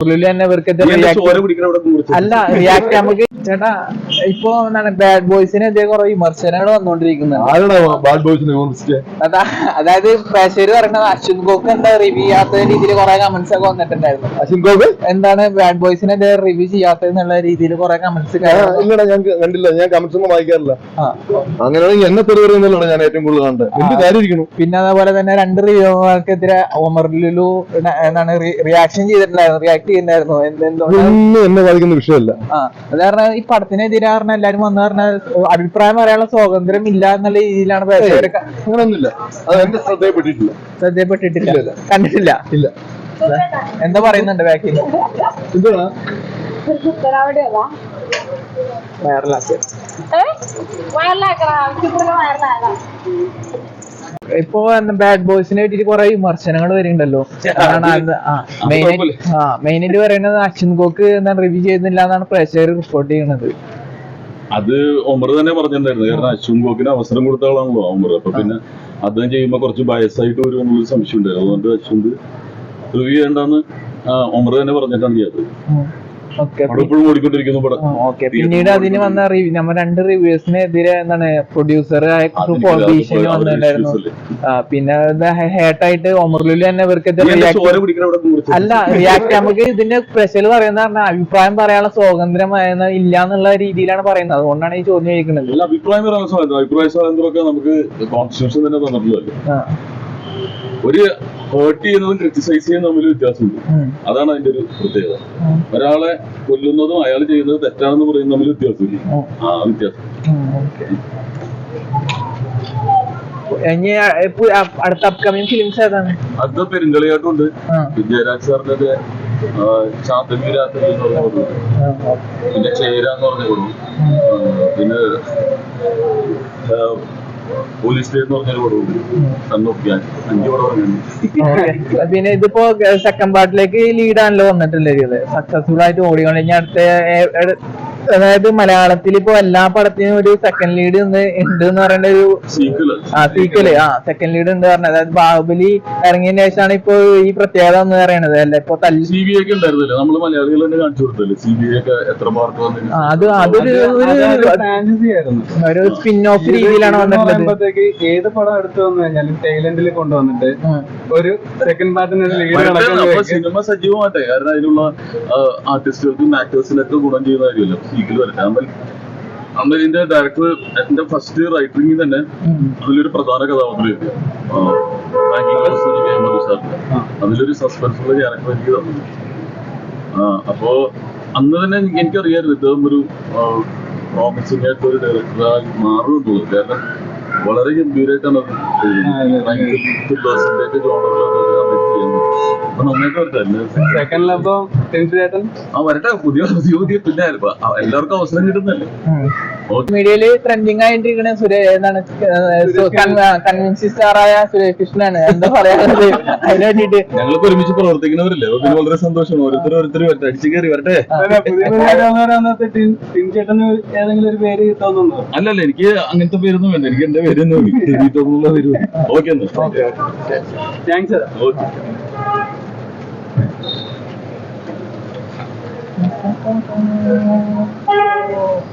ഉള്ളിൽ തന്നെ ഇവർക്കെതിരെ അല്ല റിയാക്ട് നമുക്ക് ചേട്ടാ ഇപ്പൊ എന്താണ് ബാഡ് ബോയ്സിനെതിരെ കുറെ വിമർശനങ്ങൾ വന്നുകൊണ്ടിരിക്കുന്നത് ആരാണ് ബാഡ് ബോയ്സിനെ വിമർശിച്ചത് അതാ അതായത് പ്രേക്ഷകർ പറയുന്നത് അശ്വിൻ ഗോക്ക് എന്താ റിവ്യൂ ചെയ്യാത്ത രീതിയിൽ കുറെ കമന്റ്സ് ഒക്കെ വന്നിട്ടുണ്ടായിരുന്നു. അശ്വിൻ ഗോക്ക് എന്താണ് ബാഡ് ബോയ്സിനെതിരെ റിവ്യൂ ചെയ്യാത്തെന്നുള്ള രീതിയിൽ കുറെ കമന്റ്സ് ഇല്ലടാ ഞാൻ കണ്ടില്ല. ഞാൻ കമന്റ്സ് ഒന്നും വായിക്കാറില്ല. അങ്ങനെയാണെങ്കിൽ എന്നെ തെറി പറയുന്നതാണ് ഞാൻ ഏറ്റവും കൂടുതൽ കണ്ടത്. എന്ത് കാര്യം പിന്നെ അതേപോലെ തന്നെ രണ്ട് റിവ്യൂകൾക്കെതിരെ ഒമർ ലുലു എന്താണ് റിയാക്ഷൻ ചെയ്തിട്ടുണ്ടായിരുന്നു. റിയാക്ട് ചെയ്യുന്നുണ്ടായിരുന്നു. എന്തെന്തോ ഒന്നും എന്നെ ബാധിക്കുന്ന വിഷയമല്ല. അത് കാരണം ഈ പടത്തിനെതിരെ പറഞ്ഞ എല്ലാരും വന്നു പറഞ്ഞ അഭിപ്രായം പറയാനുള്ള സ്വാതന്ത്ര്യം ഇല്ല എന്നുള്ള രീതിയിലാണ് അത് എന്റെ ശ്രദ്ധയപ്പെട്ടിട്ടില്ല. ശ്രദ്ധയപ്പെട്ടിട്ടില്ല. കണ്ടിട്ടില്ല. ഇല്ല. എന്താ പറയുന്നുണ്ട് ബാക്കിൽ? എന്താണ് ഇപ്പൊ ബാഡ് ബോയ്സിനെ പറ്റിട്ട് കുറെ വിമർശനങ്ങൾ വരുന്നുണ്ടല്ലോ. കാരണം മെയിനായിട്ട് പറയുന്നത് അശ്വിൻ കോക്ക് റിവ്യൂ ചെയ്യുന്നില്ല എന്നാണ് പ്രേക്ഷകർ റിപ്പോർട്ട് ചെയ്യുന്നത്. അത് ഒമർ തന്നെ പറഞ്ഞിട്ടുണ്ടായിരുന്നു. കാരണം അശ്വിൻ ഗോക്കിന് അവസരം കൊടുത്ത ആളാണല്ലോ ഒമർ അപ്പൊ പിന്നെ അദ്ദേഹം ചെയ്യുമ്പോ കുറച്ച് ബയസായിട്ട് വരും എന്നുള്ള സംശയം ഉണ്ടായിരുന്നു അതുകൊണ്ട് അശ്വിന്ത് റിവ്യൂ ചെയ്യണ്ടെന്ന് ഒമർ തന്നെ പറഞ്ഞിട്ടാണ് ചെയ്തത്. ഇപ്പോഴും ഓടിക്കൊണ്ടിരിക്കുന്നു പടം ഓക്കെ. പിന്നീട് അതിന് വന്ന റിവ്യൂ നമ്മ രണ്ട് റിവ്യൂസിനെതിരെ എന്താണ് പ്രൊഡ്യൂസർ ഭീഷണി വന്നിട്ടുണ്ടായിരുന്നു. പിന്നെ ഹേട്ടായിട്ട് ഒമർലുലു തന്നെ ഇവർക്ക് അല്ല റിയാക്ട് നമുക്ക് ഇതിന്റെ സ്പെഷ്യൽ പറയുന്ന പറഞ്ഞാൽ അഭിപ്രായം പറയാനുള്ള സ്വാതന്ത്ര്യം ഇല്ല എന്നുള്ള രീതിയിലാണ് പറയുന്നത്. അതുകൊണ്ടാണ് ഈ ചോദ്യം ചോദിക്കുന്നത്. അഭിപ്രായം പറയാനുള്ള സ്വാതന്ത്ര്യം. അഭിപ്രായ സ്വാതന്ത്ര്യമൊക്കെ നമുക്ക് കോൺസ്റ്റിറ്റ്യൂഷൻ തന്നെ തന്നിട്ടുള്ളതല്ലേ? ഒരു ഹേർട്ട് ചെയ്യുന്നതും ക്രിറ്റിസൈസ് ചെയ്യുന്നതും തമ്മിൽ വ്യത്യാസമുണ്ട്. അതാണ് അതിന്റെ ഒരു പ്രത്യേകത. ഒരാളെ കൊല്ലുന്നതും അയാൾ ചെയ്യുന്നത് തെറ്റാണെന്ന് പറയുന്നത് തമ്മിൽ വ്യത്യാസമില്ല. ആ വ്യത്യാസം. അടുത്ത അപ്കമിങ് ഫിലിംസ് ഏതാണ്? അടുത്ത ആ, വിജയരാജ് സാറിന്റെ ശാന്തവീരാത്രി എന്ന് പറഞ്ഞ പിന്നെ ചേര എന്ന് പറഞ്ഞ കൊടുക്കും പിന്നെ പോലീസ്. പിന്നെ ഇതിപ്പോ സെക്കൻഡ് പാർട്ടിലേക്ക് ലീഡ് ആണല്ലോ വന്നിട്ടുള്ളത്. സക്സസ്ഫുൾ ആയിട്ട് ഓടിക്കൊണ്ട് ഇനി അടുത്ത അതായത് മലയാളത്തിൽ ഇപ്പൊ എല്ലാ പടത്തിനും ഒരു സെക്കൻഡ് ലീഡ് ഉണ്ട് എന്ന് പറയേണ്ട ഒരു സീക്വൽ ആ സീക്വൽ ആ സെക്കൻഡ് ലീഡ് ഉണ്ട് പറഞ്ഞത്. അതായത് ബാഹുബലി ഇറങ്ങിയതിന് ശേഷമാണ് ഇപ്പൊ ഈ പ്രത്യേകത എന്ന് പറയണത് അല്ല? ഇപ്പൊ തല്ലി സി ബി ഒക്കെ ഉണ്ടായിരുന്നില്ല? നമ്മൾ മലയാളികൾ തന്നെ കാണിച്ചു കൊടുത്തല്ലേ? സി ബി ഒക്കെ എത്ര ആ, അത് അതൊരു ഒരു ഫാന്റസി ആയിരുന്നു. ഒരു സ്പിൻ ഓഫ് രീതിയിലാണ് വന്നിട്ടുള്ളത്. ഏത് പടം എടുത്തു വന്നു കഴിഞ്ഞാലും ടൈലൻഡിൽ കൊണ്ടുവന്നിട്ട് ഒരു സെക്കൻഡ് പാർട്ടിന് സിനിമ സജീവമാട്ടെ കാരണം അതിനുള്ള ആർട്ടിസ്റ്റുകൾക്കും ആക്ടേഴ്സിനൊക്കെ ഗുണം ചെയ്യുന്ന കാര്യമല്ല. സീക്കിൽ വരട്ടെ. അമ്മ ഇതിന്റെ ഡയറക്ടർ എന്റെ ഫസ്റ്റ് റൈറ്ററിംഗിൽ തന്നെ അതിലൊരു പ്രധാന കഥാപാത്രം അതിലൊരു സസ്പെൻസുള്ള ക്യാരക്ടർ എനിക്ക് തന്നു ആ അപ്പോ അന്ന് തന്നെ എനിക്ക് എനിക്കറിയായിരുന്നു ഇദ്ദേഹം ഒരു പ്രോമിസിംഗ് ആയിട്ട് ഒരു ഡയറക്ടറായി മാറുമെന്നുള്ളത് കാരണം വളരെ ഗംഭീരമായിട്ടാണ് അത് ജോണറിൽ അപ്പൊ നന്നായിട്ട് വരട്ടെ എല്ലാ- സെക്കൻഡിലപ്പോ ടിൻസി ചേട്ടൻ ആ വരട്ടെ. പുതിയ പുതിയ പുതിയ പിന്നെ എല്ലാവർക്കും അവസരം കിട്ടുന്നല്ലേ ഓക്കെ മീഡിയയിൽ ട്രെൻഡിങ് ആയിട്ടിരിക്കുന്ന സുരേഷ് എന്താണ് കൺവിൻസി സ്റ്റാറായ സുരേഷ് കൃഷ്ണനാണ്. എന്താ പറയാനുള്ളത്? അതിന് വേണ്ടിട്ട് ഞങ്ങൾക്ക് ഒരുമിച്ച് പ്രവർത്തിക്കുന്നവരല്ലേ? പിന്നെ വളരെ സന്തോഷം ഓരോരുത്തർ ഓരോരുത്തർ വരട്ടെ. അടിച്ചു കയറി വരട്ടെ. ഏതെങ്കിലും ഒരു പേര് തോന്നുന്നു അല്ലല്ല എനിക്ക് അങ്ങനത്തെ പേരൊന്നും വേണ്ട. എനിക്ക് എന്റെ പേരൊന്നും ഓക്കെ താങ്ക്സ് ഓക്കെ. もう1回も。